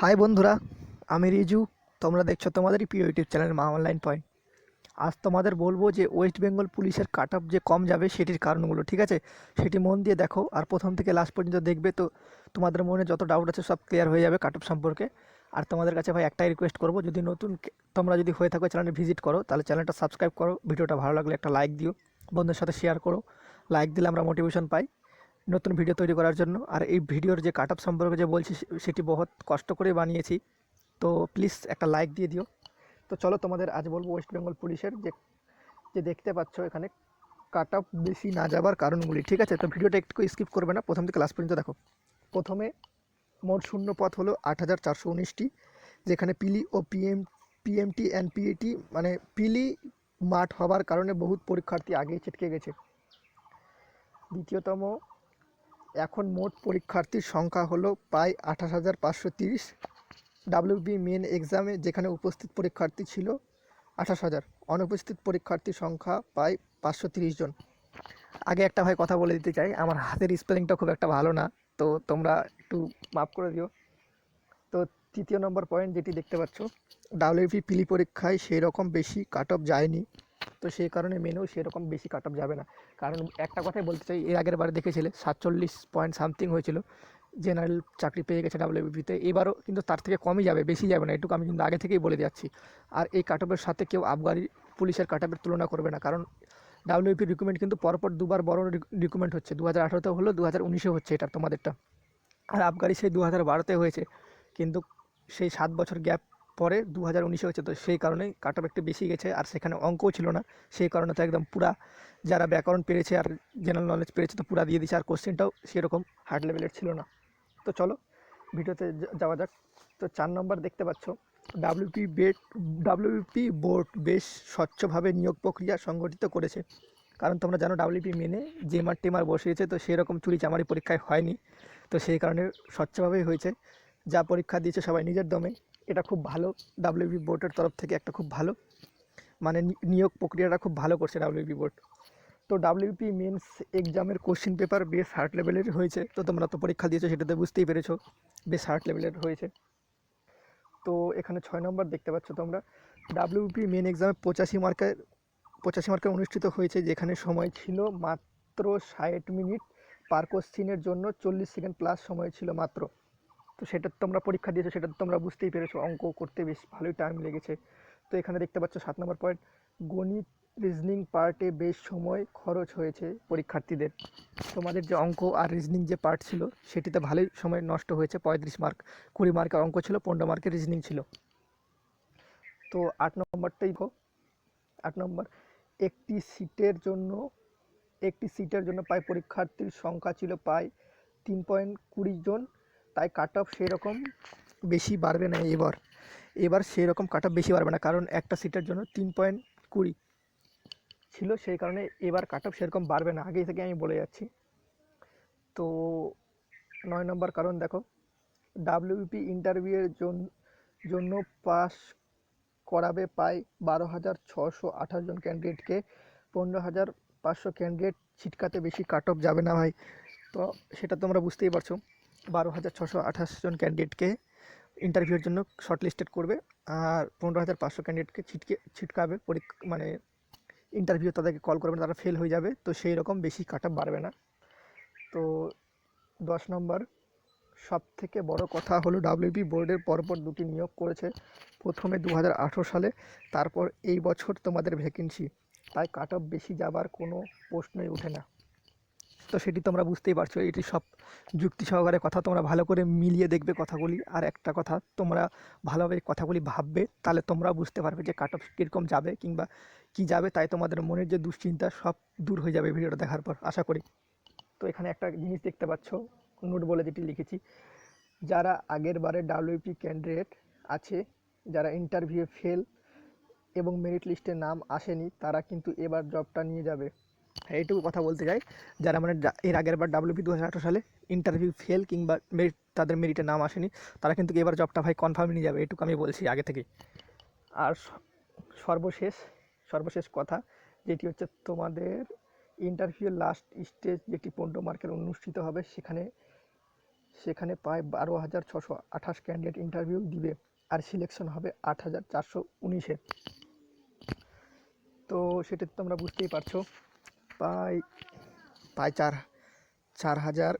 High বন্ধুরা, আমি রিজু। তোমরা দেখছ তোমাদেরই প্রিয় YouTube channel Maa online point. আজ তোমাদের বলব যে ওয়েস্ট বেঙ্গল পুলিশের কাট যে কম যাবে সেটির কারণগুলো, ঠিক আছে? সেটি মন দিয়ে দেখো, আর প্রথম থেকে লাস্ট পর্যন্ত দেখবে তো তোমাদের মনে যত ডাউট আছে সব ক্লিয়ার হয়ে যাবে কাট সম্পর্কে। আর তোমাদের কাছে ভাই একটাই রিকোয়েস্ট করব, যদি নতুন তোমরা যদি হয়ে থাকো চ্যানেলে ভিজিট করো, তাহলে চ্যানেলটা সাবস্ক্রাইব করো, ভিডিওটা ভালো লাগলে একটা লাইক দিও, বন্ধুদের সাথে শেয়ার করো। লাইক দিলে আমরা মোটিভেশন পাই। নতুন ভিডিও তৈরি করার জন্য। আর এই ভিডিওর যে কাট সম্পর্কে যে বলছি সেটি বহুত কষ্ট করে বানিয়েছি। তো প্লিজ একটা লাইক দিয়ে দিও। তো চলো তোমাদের আজ বলব ওয়েস্ট বেঙ্গল পুলিশের যে যে দেখতে পাচ্ছ এখানে কাট বেশি না যাবার কারণগুলি, ঠিক আছে? তো ভিডিওটা একটু স্কিপ করবে না। প্রথম থেকে লাস্ট পর্যন্ত দেখো। প্রথমে মোট শূন্য পথ হলো আট হাজার চারশো উনিশটি, যেখানে পিলি ও পিএম পিএমটি অ্যান্ড পিএটি মানে পিলি মাঠ হবার কারণে বহুত পরীক্ষার্থী আগেই ছিটকে গেছে। দ্বিতীয়তম এখন মোট পরীক্ষার্থীর সংখ্যা হলো প্রায় আঠাশ হাজার পাঁচশো তিরিশ। ডাব্লিউবি মেন এক্সামে যেখানে উপস্থিত পরীক্ষার্থী ছিল আঠাশ হাজার। অনুপস্থিত পরীক্ষার্থীর সংখ্যা প্রায় পাঁচশো তিরিশ জন। আগে একটা ভাই কথা বলে দিতে চাই, আমার হাতের স্পেলিংটা খুব একটা ভালো না, তো তোমরা একটু মাফ করে দিও। তো তৃতীয় নম্বর পয়েন্ট যেটি দেখতে পাচ্ছ ডাব্লিউপি পিলি পরীক্ষায় সেই রকম বেশি কাট অফ যায়নি। তো সেই কারণে মেনেও সেরকম বেশি কাট অফ যাবে না। কারণ একটা কথাই বলতে চাই, এর আগের বারে দেখেছিলে, সাতচল্লিশ পয়েন্ট সামথিং হয়েছিল জেনারেল চাকরি পেয়ে গেছে ডাব্লিউবিপিতে এবারও কিন্তু তার থেকে কমই যাবে, বেশি যাবে না, এটুকু আমি কিন্তু আগে থেকেই বলে যাচ্ছি। আর এই কাট অফের সাথে কেউ আবগারি পুলিশের কাট অফের তুলনা করবে না, কারণ ডাব্লিউপি রিক্রুটমেন্ট কিন্তু পরপর দুবার বড় রিক্রুটমেন্ট হচ্ছে দু হাজার আঠারোতে হলো দু হাজার উনিশে হচ্ছে এটা তোমাদেরটা। আর আবগারি সেই দু হাজার বারোতে হয়েছে, কিন্তু সেই সাত বছর গ্যাপ পরে দু হাজার উনিশে হচ্ছে তো সেই কারণেই কাট অফ একটু বেশি গেছে, আর সেখানে অঙ্কও ছিল না। সেই কারণে তো একদম পুরা যারা ব্যাকরণ পেরেছে আর জেনারেল নলেজ পেরেছে, তো পুরা দিয়ে দিয়েছে, আর কোশ্চেনটাও সেরকম হার্ড লেভেলের ছিল না। তো চলো, ভিডিওতে যাওয়া যাক। তো চার নম্বর দেখতে পাচ্ছ। ডাব্লিউপি বেড ডাব্লিউপি বোর্ড বেশ স্বচ্ছভাবে নিয়োগ প্রক্রিয়া সংগঠিত করেছে। কারণ তোমরা জানো ডাব্লিউপি মেনে জেমার টেমার বসিয়েছে, তো সেরকম চুরি চামারি পরীক্ষায় হয়নি। তো সেই কারণে স্বচ্ছভাবেই হয়েছে। যা পরীক্ষা দিয়েছে সবাই নিজের দমে। এটা খুব ভালো। ডাব্লিউপি বোর্ডের তরফ থেকে একটা খুব ভালো। মানে নিয়োগ প্রক্রিয়াটা খুব ভালো করছে ডাব্লিউপি বোর্ড। তো ডাব্লিউপি মেন্স এক্সামের কোশ্চেন পেপার বেশ হার্ড লেভেলের হয়েছে। তো তোমরা তো পরীক্ষা দিয়েছ সেটাতে বুঝতেই পেরেছ। বেশ হার্ড লেভেলের হয়েছে। তো এখানে ছয় নম্বর দেখতে পাচ্ছ তোমরা। ডাব্লিউপি মেন এক্সামে পঁচাশি মার্কের পঁচাশি মার্কের অনুষ্ঠিত হয়েছে, যেখানে সময় ছিল মাত্র ষাট মিনিট। পার কোশ্চিনের জন্য চল্লিশ সেকেন্ড প্লাস সময় ছিল মাত্র। তো সেটা তোমরা পরীক্ষা দিয়েছ, সেটা তোমরা বুঝতেই পেরেছ। অঙ্ক করতে বেশ ভালোই টাইম লেগেছে। তো এখানে দেখতে পাচ্ছ সাত নম্বর পয়েন্ট গণিত রিজনিং পার্টে বেশ সময় খরচ হয়েছে পরীক্ষার্থীদের। তোমাদের যে অঙ্ক আর রিজনিং যে পার্ট ছিল, সেটিতে ভালোই সময় নষ্ট হয়েছে। পঁয়ত্রিশ মার্ক কুড়ি মার্কের অঙ্ক ছিল, পনেরো মার্কের রিজনিং ছিল। তো আট নম্বরটাই আট নম্বর একটি সিটের জন্য, একটি সিটের জন্য প্রায় পরীক্ষার্থীর সংখ্যা ছিল প্রায় তিন পয়েন্ট কুড়ি জন। তাই কাট অফ সেরকম বেশি বাড়বে না এবার। এবার সেরকম কাট অফ বেশি বাড়বে না, কারণ একটা সিটের জন্য তিন পয়েন্ট কুড়ি ছিল, সেই কারণে এবার কাট অফ সেরকম বাড়বে না। আগেই থেকে আমি বলে যাচ্ছি। তো নয় নম্বর কারণ দেখো ডাব্লিউপি ইন্টারভিউয়ের জন্য পাস করাবে প্রায় বারো হাজার ছশো আঠাশ জন ক্যান্ডিডেটকে পনেরো হাজার পাঁচশো ক্যান্ডিডেট ছিটকাতে বেশি কাট অফ যাবে না ভাই। তো সেটা তোমরা বুঝতেই পারছ। বারো হাজার ছশো আঠাশ জন ক্যান্ডিডেটকে ইন্টারভিউর জন্য শর্ট লিস্টেড করবে আর পনেরো হাজার পাঁচশো ক্যান্ডিডেটকে ছিটকে, ছিটকাবে পরীক্ষা মানে ইন্টারভিউ তাদেরকে কল করবে তারা ফেল হয়ে যাবে। তো সেই রকম বেশি কাট বাড়বে না। তো দশ নম্বর সব থেকে বড় কথা হলো ডাব্লিউপি বোর্ডের পরপর দুটি নিয়োগ করেছে। প্রথমে দু হাজার আঠেরো সালে, তারপর এই বছর তোমাদের ভ্যাকেন্সি তাই কাট অফ বেশি যাবার কোনো প্রশ্নই ওঠে না। তো সেটি তোমরা বুঝতেই পারছ, এটি সব যুক্তি সহকারে কথা, তোমরা ভালো করে মিলিয়ে দেখবে কথাগুলি। আর একটা কথা, তোমরা ভালোভাবে কথাগুলি ভাববে, তাহলে তোমরা বুঝতে পারবে যে কাট অফ কীরকম যাবে কিংবা কি যাবে, তাই তোমাদের মনের যে দুশ্চিন্তা সব দূর হয়ে যাবে ভিডিওটা দেখার পর, আশা করি। তো এখানে একটা জিনিস দেখতে পাচ্ছ, নোট বলে যেটি লিখেছি। যারা আগের বারে ডাব্লিউপি ক্যান্ডিডেট আছে, যারা ইন্টারভিউ ফেল এবং মেরিট লিস্টে নাম আসেনি, তারা কিন্তু এবার জবটা নিয়ে যাবে। এইটুকু কথা বলতে চাই। যারা মানে এর আগের বার ডাব্লিউপি দু হাজার সালে ইন্টারভিউ ফেল কিংবা মেরিট তাদের মেরিটে নাম আসেনি, তারা কিন্তু এবার জবটা ভাই কনফার্ম নিয়ে যাবে এটুকু আমি বলছি আগে থেকেই। আর সর্বশেষ সর্বশেষ কথা যেটি হচ্ছে তোমাদের ইন্টারভিউ লাস্ট স্টেজ যেটি পনেরো মার্কের অনুষ্ঠিত হবে, সেখানে সেখানে প্রায় বারো হাজার ছশো আঠাশ ক্যান্ডিডেট ইন্টারভিউ দিবে, আর সিলেকশন হবে আট হাজার চারশো উনিশে। তো সেটা তোমরা বুঝতেই পারছ। প্রায় প্রায় চার চার হাজার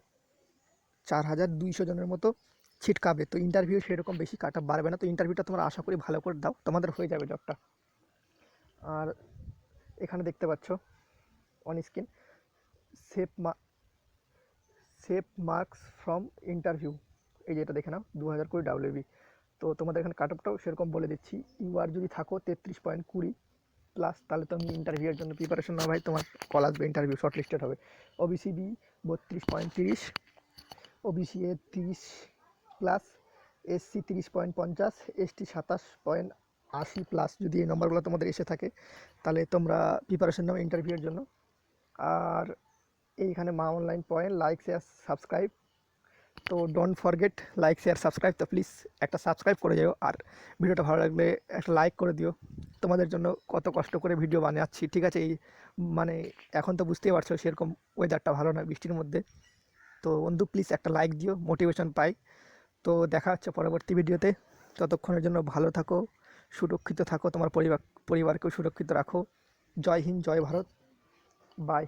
চার হাজার দুইশো জনের মতো ছিটকাবে। তো ইন্টারভিউ সেরকম বেশি কাটা বাড়বে না। তো ইন্টারভিউটা তোমরা আশা করি ভালো করে দাও। তোমাদের হয়ে যাবে জবটা আর এখানে দেখতে পাচ্ছ অন স্ক্রিন সেফ মা সেফ মার্কস ফ্রম ইন্টারভিউ এই যে এটা দেখে নাও দু হাজার কুড়ি ডাব্লিউবি তো তোমাদের এখানে কাট সেরকম বলে দিচ্ছি। ইউআর যদি থাকো তেত্রিশ পয়েন্ট কুড়ি প্লাস তাহলে তুমি ইন্টারভিউয়ের জন্য প্রিপারেশন না ভাই, তোমার কল আসবে ইন্টারভিউ শর্ট লিস্টেড হবে ওবিসি বি বত্রিশ পয়েন্ট তিরিশ ওবিসি এ তিরিশ প্লাস এসসি তিরিশ পয়েন্ট পঞ্চাশ এসটি সাতাশ পয়েন্ট আশি প্লাস যদি এই নম্বরগুলো তোমাদের এসে থাকে, তাহলে তোমরা প্রিপারেশন নাও ইন্টারভিউয়ের জন্য। আর এইখানে Maa online point like share subscribe তো don't forget like share subscribe তো প্লিজ একটা সাবস্ক্রাইব করে যাও। আর ভিডিওটা ভালো লাগলে একটা লাইক করে দিও। তোমাদের জন্য কত কষ্ট করে ভিডিও বানাচ্ছি, ঠিক আছে? এই মানে এখন তো বুঝতেই পারছ সেরকম ওয়েদারটা ভালো না বৃষ্টির মধ্যে। তো বন্ধু প্লিজ একটা লাইক দিও মোটিভেশন পাই। তো দেখা হচ্ছে পরবর্তী ভিডিওতে ততক্ষণের জন্য ভালো থাকো, সুরক্ষিত থাকো, তোমার পরিবার, পরিবারকেও সুরক্ষিত রাখো। জয় হিন্দ, জয় ভারত। বাই